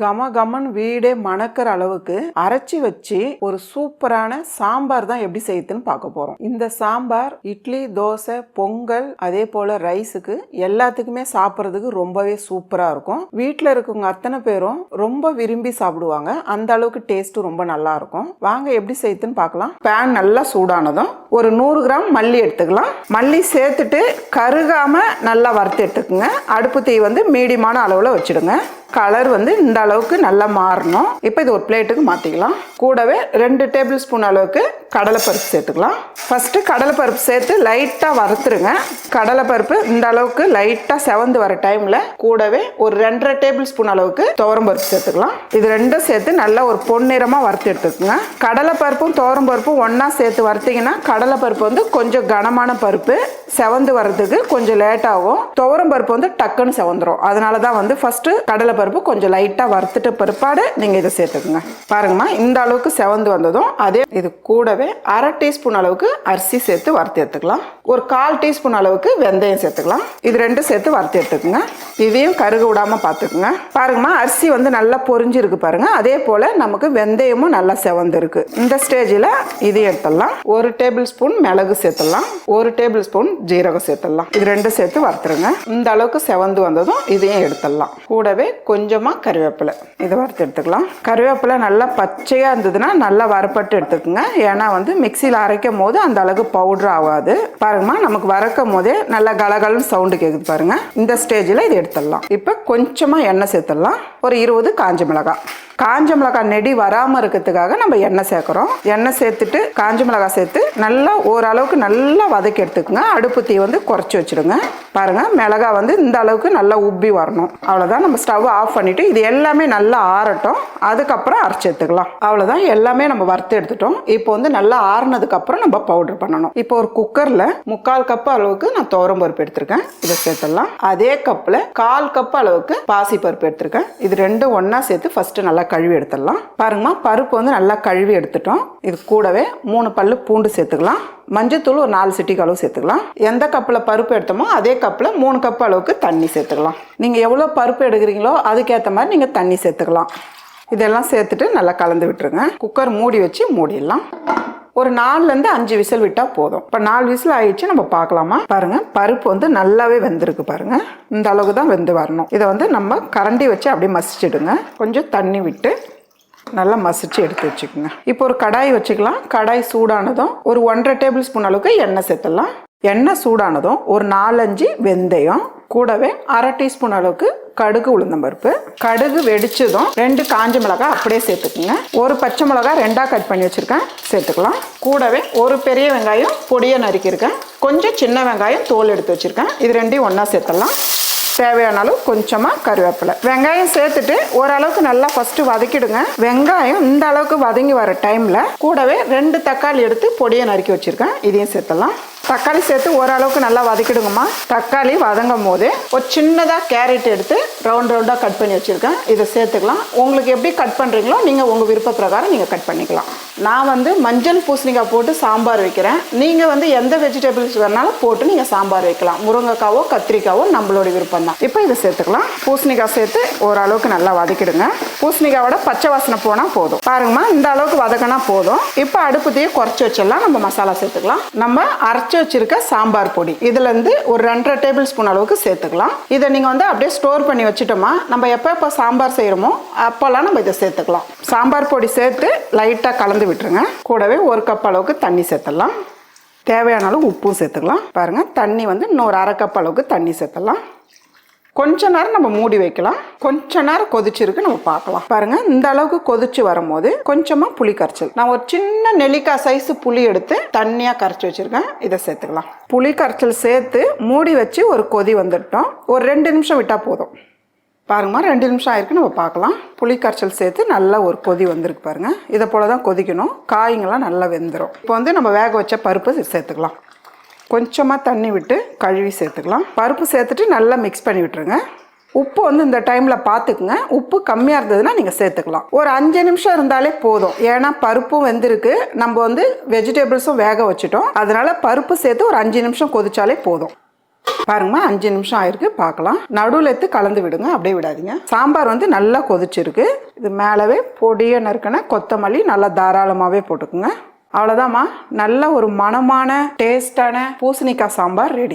கம கமன் வீடே மணக்கிற அளவுக்கு அரைச்சி வச்சு ஒரு சூப்பரான சாம்பார் தான் எப்படி செய்யுதுன்னு பார்க்க போறோம். இந்த சாம்பார் இட்லி தோசை பொங்கல் அதே போல ரைஸுக்கு எல்லாத்துக்குமே சாப்பிட்றதுக்கு ரொம்பவே சூப்பரா இருக்கும். வீட்டில் இருக்கவங்க அத்தனை பேரும் ரொம்ப விரும்பி சாப்பிடுவாங்க. அந்த அளவுக்கு டேஸ்ட் ரொம்ப நல்லா இருக்கும். வாங்க எப்படி செய்யுதுன்னு பார்க்கலாம். பேன் நல்லா சூடானதும் ஒரு நூறு கிராம் மல்லி எடுத்துக்கலாம். மல்லி சேர்த்துட்டு கருகாம நல்லா வறுத்து எடுத்துக்கோங்க. அடுப்பு தீ வந்து மீடியமான அளவில் வச்சுடுங்க. கலர் வந்து இந்த அளவுக்கு நல்லா மாறணும். இப்போ இது ஒரு பிளேட்டுக்கு மாற்றிக்கலாம் கூடவே ரெண்டு டேபிள் ஸ்பூன் அளவுக்கு கடலைப்பருப்பு சேர்த்துக்கலாம். ஃபஸ்ட்டு கடலைப்பருப்பு சேர்த்து லைட்டாக வறுத்துருங்க. கடலைப்பருப்பு இந்த அளவுக்கு லைட்டாக செவந்து வர டைமில் கூடவே ஒரு ரெண்டரை டேபிள் ஸ்பூன் அளவுக்கு துவரம்பருப்பு சேர்த்துக்கலாம். இது ரெண்டும் சேர்த்து நல்லா ஒரு பொன்னிறமாக வறுத்து எடுத்துக்கோங்க. கடலைப்பருப்பும் துவரம்பருப்பும் ஒன்றா சேர்த்து வறுத்தீங்கன்னா கடலைப்பருப்பு வந்து கொஞ்சம் கனமான பருப்பு செவந்து வர்றதுக்கு கொஞ்சம் லேட்டாகும் துவரம்பருப்பு துவரம் பருப்பு வந்து டக்குன்னு செவந்துடும் அதனால தான் வந்து ஃபஸ்ட்டு கடலைப்பருப்பு பருப்பு கொஞ்சம் லைட்டாக வறுத்துட்டு பிற்பாடு நீங்கள் இதை சேர்த்துக்குங்க. பாருங்கம்மா இந்த அளவுக்கு செவந்து வந்ததும் அதே இது கூடவே அரை டீஸ்பூன் அளவுக்கு அரிசி சேர்த்து வறுத்து எடுத்துக்கலாம். ஒரு கால் டீஸ்பூன் அளவுக்கு வெந்தயம் சேர்த்துக்கலாம். இது ரெண்டும் சேர்த்து வறுத்து எடுத்துக்கோங்க. இதையும் கருக விடாமல் பார்த்துக்குங்க. பாருங்கம்மா அரிசி வந்து நல்லா பொரிஞ்சிருக்கு பாருங்கள் அதே போல் நமக்கு வெந்தயமும் நல்லா செவந்திருக்கு. இந்த ஸ்டேஜில் இது எடுத்துடலாம். ஒரு டேபிள் ஸ்பூன் மிளகு சேர்த்துடலாம். ஒரு டேபிள் ஸ்பூன் ஜீரகம் சேர்த்துடலாம். இது ரெண்டும் சேர்த்து வறுத்துருங்க. இந்த அளவுக்கு செவந்து வந்ததும் இதையும் எடுத்துடலாம். கூடவே கொஞ்சமாக கருவேப்பிலை. இதை வறுத்து எடுத்துக்கலாம். கருவேப்பிலை நல்லா பச்சையாக இருந்ததுன்னா நல்லா வறுப்பட்டு எடுத்துக்கோங்க. ஏன்னா வந்து மிக்சியில் அரைக்கும் போது அந்த அளவுக்கு பவுடர் ஆகாது. பாருங்கம்மா நமக்கு வறக்கும் போதே நல்லா கலகலன்னு சவுண்டு கேட்குது பாருங்கள் இந்த ஸ்டேஜில் இது எடுத்துடலாம். இப்போ கொஞ்சமாக எண்ணெய் சேர்த்துடலாம். ஒரு இருபது காஞ்ச மிளகாய். காஞ்ச மிளகாய் நெடி வராமல் இருக்கிறதுக்காக நம்ம எண்ணெய் சேர்க்குறோம். எண்ணெய் சேர்த்துட்டு காஞ்ச மிளகாய் சேர்த்து நல்லா ஓரளவுக்கு நல்லா வதக்கி எடுத்துக்கோங்க. அடுப்பு தீ வந்து குறைச்சி வச்சுடுங்க. பாருங்க மிளகாய் வந்து இந்த அளவுக்கு நல்லா உப்பி வரணும். அவ்வளோதான் நம்ம ஸ்டவ் ஆஃப் பண்ணிவிட்டு இது எல்லாமே நல்லா ஆறட்டும். அதுக்கப்புறம் அரைச்சி எடுத்துக்கலாம். அவ்வளோதான் எல்லாமே நம்ம வறுத்து எடுத்துட்டோம். இப்போ வந்து நல்லா ஆறுனதுக்கப்புறம் நம்ம பவுடர் பண்ணணும். இப்போ ஒரு குக்கரில் முக்கால் கப் அளவுக்கு நான் துவரம் பருப்பு எடுத்திருக்கேன். இதை சேர்த்துடலாம். அதே கப்பில் கால் கப் அளவுக்கு பாசி பருப்பு எடுத்திருக்கேன். இது ரெண்டும் ஒன்றா சேர்த்து ஃபஸ்ட்டு நல்லா கழுவி எடுத்துடலாம். பாருங்கம்மா பருப்பு வந்து நல்லா கழுவி எடுத்துட்டோம். இது கூடவே மூணு பல்லு பூண்டு சேர்த்துக்கலாம். மஞ்சத்தூள் ஒரு நாலு சிட்டிக்கு அளவு சேர்த்துக்கலாம். எந்த கப்பில் பருப்பு எடுத்தோமோ அதே கப்பில் மூணு கப் அளவுக்கு தண்ணி சேர்த்துக்கலாம். நீங்கள் எவ்வளோ பருப்பு எடுக்கிறீங்களோ அதுக்கேற்ற மாதிரி நீங்கள் தண்ணி சேர்த்துக்கலாம். இதெல்லாம் சேர்த்துட்டு நல்லா கலந்து விட்டுருங்க. குக்கர் மூடி வச்சு மூடிடலாம். ஒரு நாலுலேருந்து அஞ்சு விசில் விட்டால் போதும். இப்போ நாலு விசில் ஆயிடுச்சு நம்ம பார்க்கலாமா? பாருங்க பருப்பு வந்து நல்லாவே வெந்திருக்கு பாருங்க. இந்த அளவுக்கு தான் வெந்து வரணும். இதை வந்து நம்ம கரண்டி வச்சு அப்படியே மசிச்சிடுங்க. கொஞ்சம் தண்ணி விட்டு நல்லா மசிச்சு எடுத்து வச்சுக்கோங்க. இப்போ ஒரு கடாய் வச்சுக்கலாம். கடாய் சூடானதும் ஒரு ஒன்றரை டேபிள் ஸ்பூன் அளவுக்கு எண்ணெய் சேர்த்துடலாம். எண்ணெய் சூடானதும் ஒரு நாலஞ்சு வெந்தயம் கூடவே அரை டீஸ்பூன் அளவுக்கு கடுகு உளுந்தம்பருப்பு கடுகு வெடிச்சதும் ரெண்டு காஞ்ச மிளகாய் அப்படியே சேர்த்துக்குங்க. ஒரு பச்சை மிளகாய் ரெண்டாக கட் பண்ணி வச்சுருக்கேன். சேர்த்துக்கலாம். கூடவே ஒரு பெரிய வெங்காயம் பொடியை நறுக்கியிருக்கேன். கொஞ்சம் சின்ன வெங்காயம் தோல் எடுத்து வச்சுருக்கேன். இது ரெண்டையும் ஒன்றா சேர்த்துடலாம். தேவையான அளவு கொஞ்சமாக கருவேப்பிலை. வெங்காயம் சேர்த்துட்டு ஓரளவுக்கு நல்லா ஃபஸ்ட்டு வதக்கிடுங்க. வெங்காயம் இந்த அளவுக்கு வதங்கி வர டைமில் கூடவே ரெண்டு தக்காளி எடுத்து பொடியை நறுக்கி வச்சுருக்கேன். இதையும் சேர்த்துடலாம். தக்காளி சேர்த்து ஓரளவுக்கு நல்லா வதக்கிடுங்கம்மா. தக்காளி வதங்கும் போது ஒரு சின்னதாக கேரட் எடுத்து ரவுண்ட் ரவுண்டாக கட் பண்ணி வச்சுருக்கேன். இதை சேர்த்துக்கலாம். உங்களுக்கு எப்படி கட் பண்ணுறீங்களோ நீங்கள் உங்கள் விருப்ப பிரகாரம் நீங்கள் கட் பண்ணிக்கலாம். நான் வந்து மஞ்சள் பூசணிக்காய் போட்டு சாம்பார் வைக்கிறேன். நீங்கள் வந்து எந்த வெஜிடபிள்ஸ் வேணாலும் போட்டு நீங்கள் சாம்பார் வைக்கலாம். முருங்கைக்காவோ கத்திரிக்காவோ நம்மளோட விருப்பம் தான் இப்போ இதை சேர்த்துக்கலாம். பூசணிக்காய் சேர்த்து ஓரளவுக்கு நல்லா வதக்கிடுங்க. பூசணிக்காவோட பச்சை வாசனை போனால் போதும். பாருங்கம்மா இந்த அளவுக்கு வதக்கினா போதும். இப்போ அடுப்புத்தையே குறைச்சி வச்சிடலாம். நம்ம மசாலா சேர்த்துக்கலாம். நம்ம அரைச்சி வச்சிருக்க சாம்பார் பொடி. இதுலேருந்து ஒரு ரெண்டரை டேபிள் ஸ்பூன் அளவுக்கு சேர்த்துக்கலாம். இதை நீங்கள் வந்து அப்படியே ஸ்டோர் பண்ணி வச்சுட்டோமா நம்ம எப்போ எப்போ சாம்பார் செய்கிறோமோ அப்போல்லாம் நம்ம இதை சேர்த்துக்கலாம். சாம்பார் பொடி சேர்த்து லைட்டாக கலந்து விட்டுருங்க. கூடவே ஒரு கப் அளவுக்கு தண்ணி சேர்த்துடலாம். தேவையான அளவு உப்பும் சேர்த்துக்கலாம். பாருங்கள் தண்ணி வந்து இன்னொரு அரை கப் அளவுக்கு தண்ணி சேர்த்துடலாம். கொஞ்ச நேரம் நம்ம மூடி வைக்கலாம். கொஞ்ச நேரம் கொதிச்சிருக்கு நம்ம பார்க்கலாம். பாருங்க இந்த அளவுக்கு கொதிச்சு வரும்போது கொஞ்சமா புளி கரைச்சல். நான் ஒரு சின்ன நெல்லிக்காய் சைஸ் புளி எடுத்து தண்ணியா கரைச்சி வச்சிருக்கேன். இதை சேர்த்துக்கலாம். புளி கரைச்சல் சேர்த்து மூடி வச்சு ஒரு கொதி வந்துட்டோம். ஒரு ரெண்டு நிமிஷம் விட்டா போதும். பாருங்கம்மா ரெண்டு நிமிஷம் ஆயிருக்கு நம்ம பார்க்கலாம். புளி கரைச்சல் சேர்த்து நல்லா ஒரு கொதி வந்திருக்கு பாருங்க. இதை போல தான் கொதிக்கணும். காய்ங்கெல்லாம் நல்லா வெந்துடும் இப்போ வந்து நம்ம வேக வச்ச பருப்பு சேர்த்துக்கலாம். கொஞ்சமாக தண்ணி விட்டு கழுவி சேர்த்துக்கலாம். பருப்பு சேர்த்துட்டு நல்லா மிக்ஸ் பண்ணி விட்டுருங்க. உப்பு வந்து இந்த டைமில் பார்த்துக்குங்க. உப்பு கம்மியாக இருந்ததுன்னா நீங்கள் சேர்த்துக்கலாம். ஒரு அஞ்சு நிமிஷம் இருந்தாலே போதும். ஏன்னா பருப்பும் வெந்திருக்கு. நம்ம வந்து வெஜிடபிள்ஸும் வேக வச்சுட்டோம். அதனால் பருப்பு சேர்த்து ஒரு அஞ்சு நிமிஷம் கொதிச்சாலே போதும். பாருங்கம்மா அஞ்சு நிமிஷம் ஆயிருக்கு பார்க்கலாம். நடுவில் எடுத்து கலந்து விடுங்க அப்படியே விடாதீங்க. சாம்பார் வந்து நல்லா கொதிச்சிருக்கு. இது மேலவே பொடியை நறுக்கின கொத்தமல்லி நல்லா தாராளமாகவே போட்டுக்குங்க. அவ்வளோதாம்மா நல்ல ஒரு மணமான டேஸ்டான பூசணிக்காய் சாம்பார் ரெடி